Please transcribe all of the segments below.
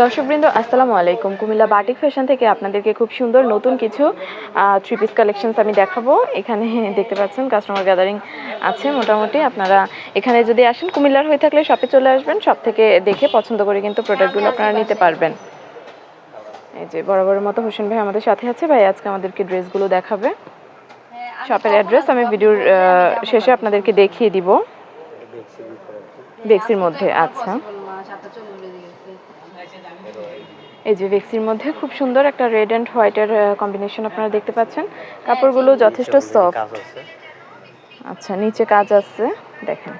দর্শকবৃন্দ, আসসালামু আলাইকুম। কুমিল্লা বাটিক ফ্যাশন থেকে আপনাদেরকে খুব সুন্দর নতুন কিছু থ্রি পিস কালেকশনস আমি দেখাবো। এখানে দেখতে পাচ্ছেন কাস্টমার গ্যাদারিং আছে মোটামুটি। আপনারা এখানে যদি আসেন, কুমিল্লার হয়ে থাকলে শপে চলে আসবেন। সব থেকে দেখে পছন্দ করে কিন্তু প্রোডাক্টগুলো আপনারা নিতে পারবেন। এই যে বরাবরের মতো হোসেন ভাই আমাদের সাথে আছে। ভাই, আজকে আমাদেরকে ড্রেসগুলো দেখাবে। শপের অ্যাড্রেস আমি ভিডিওর শেষে আপনাদেরকে দেখিয়ে দিব। বেক্সির মধ্যে আচ্ছা। এই যে ভেক্সির মধ্যে খুব সুন্দর একটা রেড অ্যান্ড হোয়াইটের কম্বিনেশন আপনারা দেখতে পাচ্ছেন। কাপড়গুলো যথেষ্ট সফট আচ্ছা নিচে কাজ আছে। দেখেন।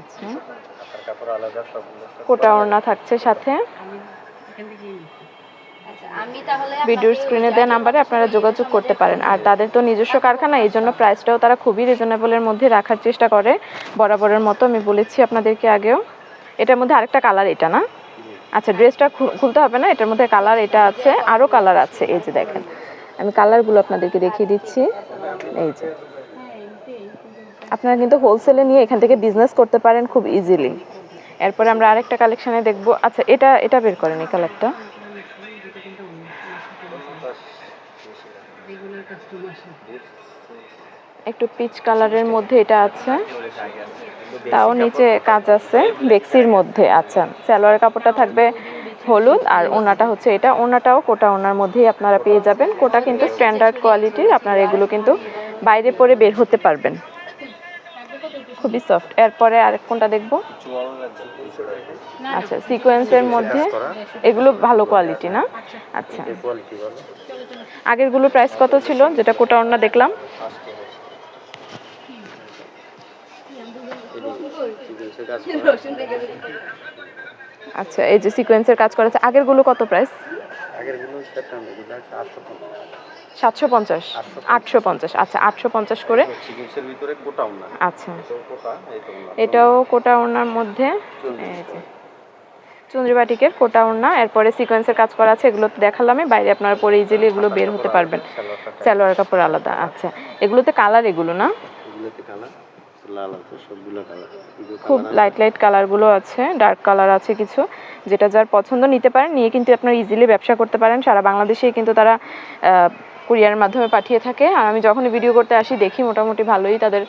আচ্ছা। হাতার কাপড় আলাদা সবগুলো কোটা ওড়না থাকছে সাথে। আমি ভিডিওর স্ক্রিনে দেওয়া নাম্বারে আপনারা যোগাযোগ করতে পারেন। আর তাদের তো নিজস্ব কারখানা এই জন্য প্রাইসটাও তারা খুবই রিজনেবলের মধ্যে রাখার চেষ্টা করে। বরাবরের মতো আমি বলেছি আপনাদেরকে আগেও। এটার মধ্যে আরেকটা কালার এটা না? আচ্ছা ড্রেসটা খুলতে হবে না, এটার মধ্যে কালার এটা আছে আরও কালার আছে, এই যে দেখেন। আমি কালারগুলো আপনাদেরকে দেখিয়ে দিচ্ছি। এই যে। আপনারা কিন্তু হোলসেলে নিয়ে এখান থেকে বিজনেস করতে পারেন খুব ইজিলি এরপরে আমরা আরেকটা কালেকশানে দেখব। আচ্ছা এটা এটা বের করেন এই কালারটা একটু পিচ কালারের মধ্যে এটা আছে। তাও নিচে কাজ আছে, বেক্সির মধ্যে আচ্ছা সালোয়ার কাপড়টা থাকবে হলুদ, আর ওনাটা হচ্ছে এটা। ওনাটাও কোটা ওনার মধ্যেই আপনারা পেয়ে যাবেন। কোটা কিন্তু স্ট্যান্ডার্ড কোয়ালিটির আপনারা এগুলো কিন্তু বাইরে পরে বের হতে পারবেন। খুবই সফট এরপরে আরেক কোনটা দেখব? আচ্ছা সিকোয়েন্সের মধ্যে এগুলো ভালো কোয়ালিটি না? আচ্ছা। আগেরগুলো প্রাইস কত ছিল? যেটা কোটা ওনা দেখলাম। চিকিৎসা কাজ করা। আচ্ছা এই যে সিকোয়েন্সের কাজ কত প্রাইস আগেরগুলো সেপ্টেম্বরগুলো আটশো সাতশো পঞ্চাশ? আটশো পঞ্চাশ। আচ্ছা আটশো পঞ্চাশ করে। চিকিৎসার ভিতরে কোটাও না আচ্ছা। তো কোটা এই তো না এটাও কোটা ওড়নার মধ্যে? এই যে। চুন্দ্রি কোটা ওড়না এরপরে সিকোয়েন্সের কাজ করা আছে এগুলো তো দেখালামই বাইরে আপনারা পরে ইজিলি এগুলো বের হতে পারবেন। সালোয়ার কাপড় আলাদা আচ্ছা। এগুলোতে কালার এগুলো না? এগুলোতে কালার লাল আছে সবগুলো কালার খুব লাইট লাইট কালারগুলো আছে ডার্ক কালার আছে কিছু। যেটা যার পছন্দ নিতে পারেন নিয়ে কিন্তু আপনারা ইজিলি ব্যবসা করতে পারেন। সারা বাংলাদেশেই কিন্তু তারা কুরিয়ারের মাধ্যমে পাঠিয়ে থাকে। আর আমি যখনই ভিডিও করতে আসি দেখি মোটামুটি ভালোই তাদের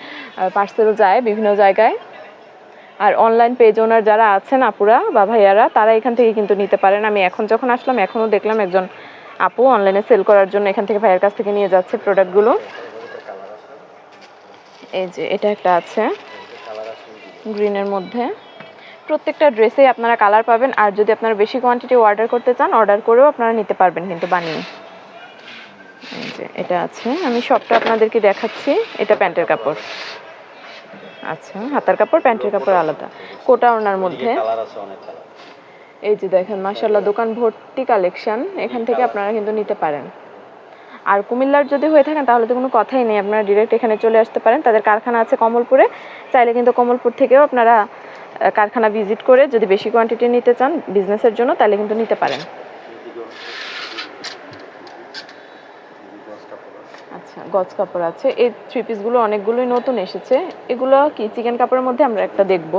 পার্সেল যায় বিভিন্ন জায়গায়। আর অনলাইন পেজ ওনার যারা আছেন আপুরা বা ভাইয়ারা তারা এখান থেকে কিন্তু নিতে পারেন। আমি এখন যখন আসলাম এখনও দেখলাম একজন আপু অনলাইনে সেল করার জন্য এখান থেকে ভাইয়ের কাছ থেকে নিয়ে যাচ্ছে প্রোডাক্টগুলো এই যে এটা একটা আছে গ্রিনের মধ্যে। প্রত্যেকটা ড্রেসে আপনারা কালার পাবেন আর যদি আপনারা বেশি কোয়ান্টিটি অর্ডার করতে চান অর্ডার করেও আপনারা নিতে পারবেন কিন্তু বানিয়ে। যে এটা আছে আমি সবটা আপনাদেরকে দেখাচ্ছি এটা প্যান্টের কাপড়। আচ্ছা হাতার কাপড় প্যান্টের কাপড় আলাদা। কোটা ওনার মধ্যে। এই যে দেখেন মাশাল্লাহ দোকান ভর্তি কালেকশন এখান থেকে আপনারা কিন্তু নিতে পারেন। আর কুমিল্লার যদি হয়ে থাকেন, তাহলে তো কোনো কথাই নেই। আপনারা ডিরেক্ট এখানে চলে আসতে পারেন। তাদের কারখানা আছে কমলপুরে। চাইলে কিন্তু কমলপুর থেকেও আপনারা কারখানা ভিজিট করে যদি বেশি কোয়ান্টিটি নিতে চান বিজনেসের জন্য, তাহলে কিন্তু নিতে পারেন। আচ্ছা গজ কাপড় আছে। এই থ্রি পিসগুলো অনেকগুলোই নতুন এসেছে। এগুলো কি চিকেন কাপড়ের মধ্যে আমরা একটা দেখব।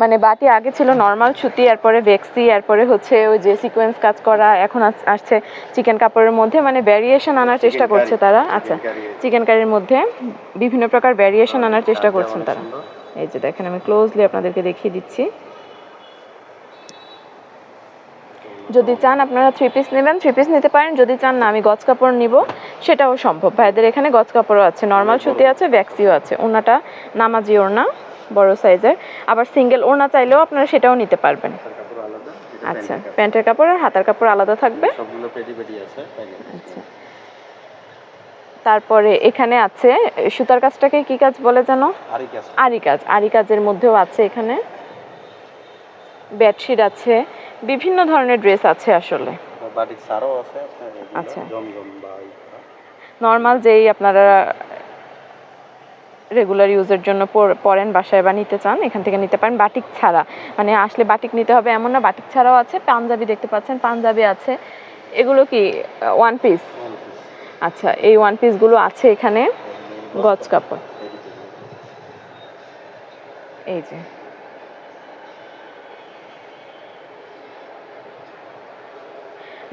মানে বাটি আগে ছিল নর্মাল সুতি এরপরে ভেক্সি এরপরে হচ্ছে ওই যে সিকোয়েন্স কাজ করা এখন আসছে চিকেন কাপড়ের মধ্যে মানে ভ্যারিয়েশন আনার চেষ্টা করছে তারা। আচ্ছা চিকেন কারির মধ্যে বিভিন্ন প্রকার ভ্যারিয়েশন আনার চেষ্টা করছেন তারা। এই যে দেখেন আমি ক্লোজলি আপনাদেরকে দেখিয়ে দিচ্ছি। যদি চান আপনারা থ্রি পিস নেবেন থ্রি পিস নিতে পারেন। যদি চান না আমি গজ কাপড় নিব সেটাও সম্ভব। ভাইদের এখানে গজ কাপড়ও আছে। নর্মাল সুতি আছে ভ্যাক্সিও আছে। ওনাটা নামাজি ওড়না। বড় সাইজের। আবার সিঙ্গেল ওড়না চাইলেও আপনারা সেটাও নিতে পারবেন। আচ্ছা প্যান্টের কাপড় আর হাতার কাপড় আলাদা থাকবে? আচ্ছা। তারপরে এখানে আছে সুতার কাজটাকে কি কাজ বলে জানো আরি কাজ। আরি কাজের মধ্যেও আছে এখানে। বেডশিট আছে বিভিন্ন ধরনের ড্রেস আছে আসলে। আচ্ছা। নর্মাল যেই আপনারা রেগুলার ইউজের জন্য পর- পরেন বাসায় বা নিতে চান এখান থেকে নিতে পারেন। বাটিক ছাড়া। মানে আসলে বাটিক নিতে হবে এমন না বাটিক ছাড়াও আছে পাঞ্জাবি দেখতে পাচ্ছেন পাঞ্জাবি আছে। এগুলো কি ওয়ান পিস আচ্ছা এই ওয়ান পিসগুলো আছে এখানে গজ কাপড়। এই যে।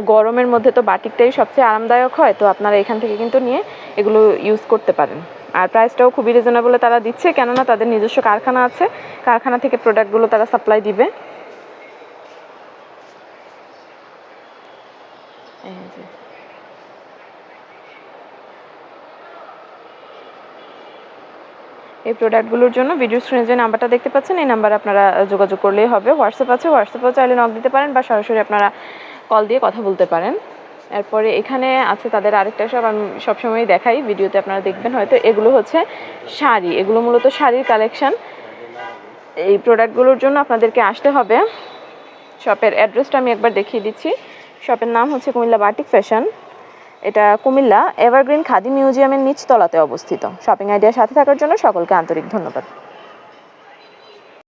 গরমের মধ্যে তো বাটিকটাই সবচেয়ে আরামদায়ক হয় তো আপনারা এখান থেকে কিন্তু নিয়ে এগুলো ইউজ করতে পারেন। আর প্রাইসটাও খুবই রিজনেবলে তারা দিচ্ছে, কেননা তাদের নিজস্ব কারখানা আছে। কারখানা থেকে প্রোডাক্টগুলো তারা সাপ্লাই দিবে। এই প্রোডাক্টগুলোর জন্য ভিডিও স্ক্রিনে যে নাম্বারটা দেখতে পাচ্ছেন, এই নাম্বারে আপনারা যোগাযোগ করলেই হবে। হোয়াটসঅ্যাপ আছে হোয়াটসঅ্যাপেও চাইলে নক দিতে পারেন বা সরাসরি আপনারা কল দিয়ে কথা বলতে পারেন। এরপরে এখানে আছে তাদের আরেকটা সব আমি সবসময়ই দেখাই, ভিডিওতে আপনারা দেখবেন হয়তো। এগুলো হচ্ছে শাড়ি, এগুলো মূলত শাড়ির কালেকশান। এই প্রোডাক্টগুলোর জন্য আপনাদেরকে আসতে হবে। শপের অ্যাড্রেসটা আমি একবার দেখিয়ে দিচ্ছি। শপের নাম হচ্ছে কুমিল্লা বাটিক ফ্যাশন। এটা কুমিল্লা এভারগ্রিন খাদি মিউজিয়ামের নিচতলাতে অবস্থিত। শপিং আইডিয়ার সাথে থাকার জন্য সকলকে আন্তরিক ধন্যবাদ।